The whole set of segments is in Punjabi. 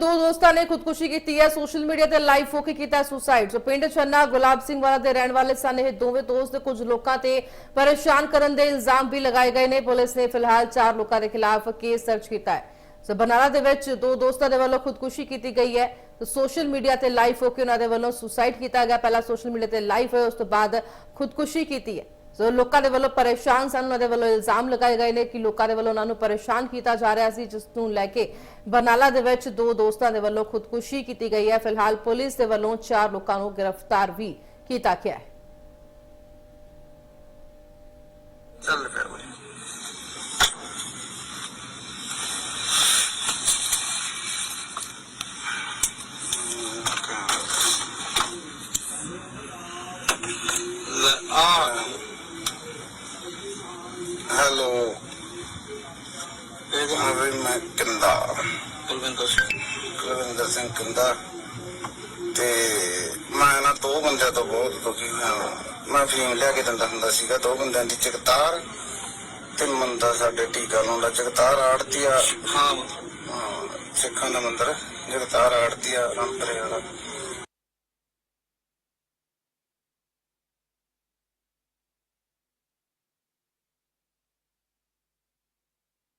ਦੋ ਦੋਸਤਾਂ ਨੇ ਖੁਦਕੁਸ਼ੀ ਕੀਤੀ ਹੈ। ਸੋਸ਼ਲ ਮੀਡੀਆ ਤੇ ਲਾਈਵ ਹੋ ਕੇ ਕੀਤਾ ਸੁਸਾਈਡ। ਸੋ ਪਿੰਡ ਛੰਨਾ ਗੁਲਾਬ ਸਿੰਘ ਵਾਲਾ ਦੇ ਰਹਿਣ ਵਾਲੇ ਸਨ। ਇਹ ਦੋਵੇਂ ਦੋਸਤ ਕੁਝ ਲੋਕਾਂ ਤੇ ਪਰੇਸ਼ਾਨ ਕਰਨ ਦੇ ਇਲਜ਼ਾਮ ਵੀ ਲਗਾਏ ਗਏ ਨੇ। ਪੁਲਿਸ ਨੇ ਫਿਲਹਾਲ ਚਾਰ ਲੋਕਾਂ ਦੇ ਖਿਲਾਫ ਕੇਸ ਦਰਜ ਕੀਤਾ ਹੈ। ਸੋ ਬਨਾਲਾ ਦੇ ਵਿੱਚ ਦੋ ਦੋਸਤਾਂ ਦੇ ਵੱਲੋਂ ਖੁਦਕੁਸ਼ੀ ਕੀਤੀ ਗਈ ਹੈ। ਤੇ ਸੋਸ਼ਲ ਮੀਡੀਆ ਤੇ ਲਾਈਵ ਹੋ ਕੇ ਉਹਨਾਂ ਦੇ ਵੱਲੋਂ ਸੁਸਾਈਡ ਕੀਤਾ ਗਿਆ। ਪਹਿਲਾਂ ਸੋਸ਼ਲ ਮੀਡੀਆ ਤੇ ਲਾਈਵ ਹੋਇਆ ਉਸ ਤੋਂ ਬਾਅਦ ਖੁਦਕੁਸ਼ੀ ਕੀਤੀ ਹੈ। ਸੋ ਲੋਕਾਂ ਦੇ ਵੱਲੋਂ ਪਰੇਸ਼ਾਨ ਸਨ, ਉਹਨਾਂ ਦੇ ਵੱਲੋਂ ਇਲਜ਼ਾਮ ਲਗਾਏ ਗਏ ਨੇ ਕਿ ਲੋਕਾਂ ਦੇ ਵੱਲੋਂ ਉਹਨਾਂ ਨੂੰ ਪਰੇਸ਼ਾਨ ਕੀਤਾ ਜਾ ਰਿਹਾ ਸੀ, ਜਿਸ ਨੂੰ ਲੈ ਕੇ ਬਰਨਾਲਾ ਦੇ ਵਿੱਚ ਦੋ ਦੋਸਤਾਂ ਦੇ ਵੱਲੋਂ ਖੁਦਕੁਸ਼ੀ ਕੀਤੀ ਗਈ ਹੈ। ਫਿਲਹਾਲ ਪੁਲਿਸ ਦੇ ਵੱਲੋਂ ਚਾਰ ਲੋਕਾਂ ਨੂੰ ਗ੍ਰਿਫਤਾਰ ਵੀ ਕੀਤਾ ਗਿਆ ਹੈ। ਚੱਲ ਫਿਰ ਬਈ ਲੈ ਆ ਹੈਲੋ। ਇਹ ਆਵੇ ਮੈਂ ਕੰਦਾ। ਕੁਲਵਿੰਦਰ ਸਿੰਘ। ਕੁਲਵਿੰਦਰ ਸਿੰਘ ਕੰਦਾ। ਤੇ ਮੈਂ ਨਾ ਦੋ ਬੰਦਿਆਂ ਤੋਂ ਬਹੁਤ ਦੁਖੀ ਹਾਂ ਮੈਂ ਫੀਮ ਲਿਆ ਕੇ ਦਿੰਦਾ ਹੁੰਦਾ ਸੀਗਾ ਦੋ ਬੰਦਿਆਂ ਦੀ ਜਗਤਾਰ ਤੇ ਮੰਦਾ ਸਾਡੇ ਟੀਕਾ ਲਾਉਂਦਾ ਜਗਤਾਰ ਆੜਤੀ ਆ ਹਾਂ। ਸਿੱਖਾਂ ਦਾ ਮੰਦਰ ਜਗਤਾਰ ਆੜਤੀ ਆ ਰਾਮਪੁਰੇ ਵਾਲਾ।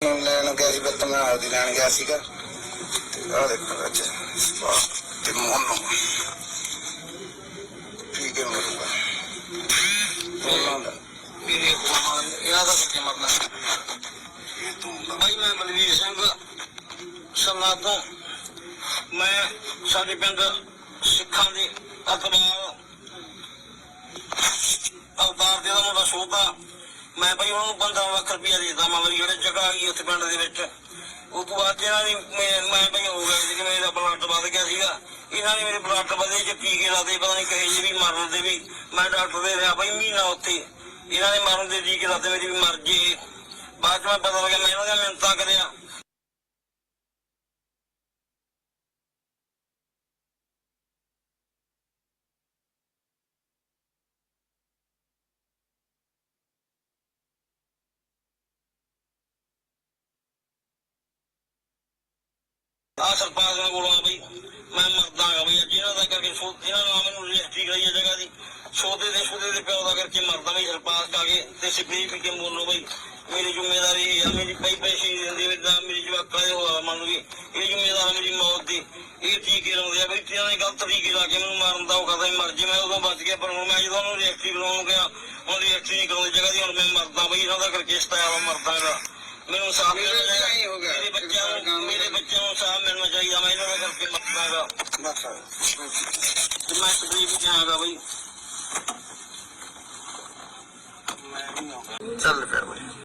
ਲੈਣ ਗਿਆ ਸੀ, ਬੱਤ ਮੈਂ ਆਪਦੀ ਲੈਣ ਗਿਆ ਸੀਗਾ। ਤੇ ਆ ਦੇਖੋ ਅੱਜ ਤੇ ਮੋਨੋ ਠੀਕ ਹੈ ਮਰੂਗਾ ਉਹਨਾਂ ਦਾ। ਮੇਰੇ ਕੋਲ ਇਹਨਾਂ ਦਾ ਕਿੱਥੇ ਮਰਨਾ। ਇਹ ਤੂੰ ਦਾ ਭਾਈ ਮੈਂ ਬਲਵੀਰ ਸਿੰਘ ਸੰਨਾ ਮੈਂ ਸਾਡੇ ਪਿੰਡ ਸਿੱਖਾਂ ਦੇ ਅਖਬਾਰ ਅਖਬਾਰ ਦੇ ਦਾ ਮੁੰਡਾ ਸੋਭਾ ਮੈਂ ਭਾਈ ਉਹਨੂੰ 15 ਲੱਖ ਰੁਪਇਆ ਦੇ ਦਿੱਤਾ ਮੈਂ ਮੇਰੀ ਜਿਹੜੇ ਜਗ੍ਹਾ ਆ ਉੱਥੇ ਪਿੰਡ ਦੇ ਵਿੱਚ। ਉਹ ਤੋਂ ਬਾਅਦ ਇਹਨਾਂ ਦੀ ਮੈਂ ਮੈਂ ਭਾਈ ਹੋ ਗਿਆ ਸੀ ਕਿ ਮੇਰਾ ਬਲੱਡ ਵੱਧ ਗਿਆ ਸੀਗਾ। ਇਹਨਾਂ ਨੇ ਮੇਰੇ ਬਲੱਡ ਵਧੇ ਚ ਟੀਕੇ ਲਾਦੇ, ਪਤਾ ਨਹੀਂ ਕਹੇ ਜੀ ਵੀ ਮਰਨ ਦੇ ਵੀ। ਮੈਂ ਡਾਕਟਰ ਦੇ ਰਿਹਾ ਭਾਈ ਮਹੀਨਾ ਉੱਥੇ। ਇਹਨਾਂ ਨੇ ਮਰਨ ਦੇ ਟੀਕੇ ਲਾਦੇ ਮੇਰੀ ਵੀ ਮਰ ਜੇ ਬਾਅਦ ਚ ਮੈਂ ਪਤਾ ਲੱਗਿਆ, ਮੈਂ ਇਹਨਾਂ ਦੀਆਂ ਮਿੰਤਾਂ ਕਰਿਆ। ਆ ਸਰਪੰਚ ਨੂੰ ਬੋਲਾਂ ਬਈ ਮੈਂ ਮਰਦਾ ਹਾਂ ਬਈ ਅੱਜ ਇਹਨਾਂ ਦਾ ਕਰਕੇ ਸੋ ਇਹਨਾਂ ਨੇ ਮੈਨੂੰ ਰਜਿਸਟਰੀ ਕਰਾਈ ਹੈ ਜਗ੍ਹਾ ਦੀ ਸੋਦੇ ਦੇ ਸੋਦੇ ਦੇ ਪਿਓ ਦਾ ਕਰਕੇ ਮਰਦਾ ਬਈ ਸਰਪੰਚ ਕਾ ਕੇ ਤੇ ਸਪਰੀ ਪੀ ਕੇ ਬੋਲੋ ਬਈ ਮੇਰੀ ਜ਼ਿੰਮੇਵਾਰੀ ਆ ਮੇਰੀ ਪਈ ਪੈਸੇ ਨਹੀਂ ਦਿੰਦੇ ਵੀ ਤਾਂ ਮੇਰੀ ਜਵਾਕਾਂ ਦੇ ਹੋਆ ਮੰਨ ਵੀ ਇਹ ਜ਼ਿੰਮੇਵਾਰ ਆ ਮੇਰੀ ਮੌਤ ਦੀ ਇਹ ਟੀਕੇ ਲਾਉਂਦੇ ਆ ਬਈ ਇਹਨਾਂ ਨੇ ਗਲਤ ਤਰੀਕੇ ਲਾ ਕੇ ਮੈਨੂੰ ਮਾਰਨ ਦਾ ਉਹ ਕਰਦਾ ਸੀ ਮਰ ਜੇ ਮੈਂ ਉਦੋਂ ਬਚ ਗਿਆ ਪਰ ਹੁਣ ਮੈਂ ਜਦੋਂ ਉਹਨੂੰ ਰਜਿਸਟਰੀ ਕਰਾਉਣ ਗਿਆ ਹੁਣ ਰਜਿਸਟਰੀ ਨਹੀਂ ਕਰਾਉਂਦੀ ਜਗ੍ਹਾ ਦੀ ਹੁਣ ਮੈਂ ਮਰਦਾ ਬਈ ਇਹਨਾਂ ਦਾ ਕਰਕੇ ਸਤਾਇਆ ਵਾ ਮਰਦਾ ਇਹਦਾ ਮੈਨੂੰ ਸਾਫ਼ ਨਾਲ ਹੀ ਹੋ ਗਿਆ। ਨੂੰ ਸਾਫ਼ ਮੈਂ ਇਹਨਾਂ ਦਾ ਕਰਕੇ ਮਰਦਾ ਬਸ ਤੇ ਮੈਂ ਤਕਲੀਫ ਚ ਆਗਾ ਬਈ। ਚੱਲ ਫਿਰ ਬਈ।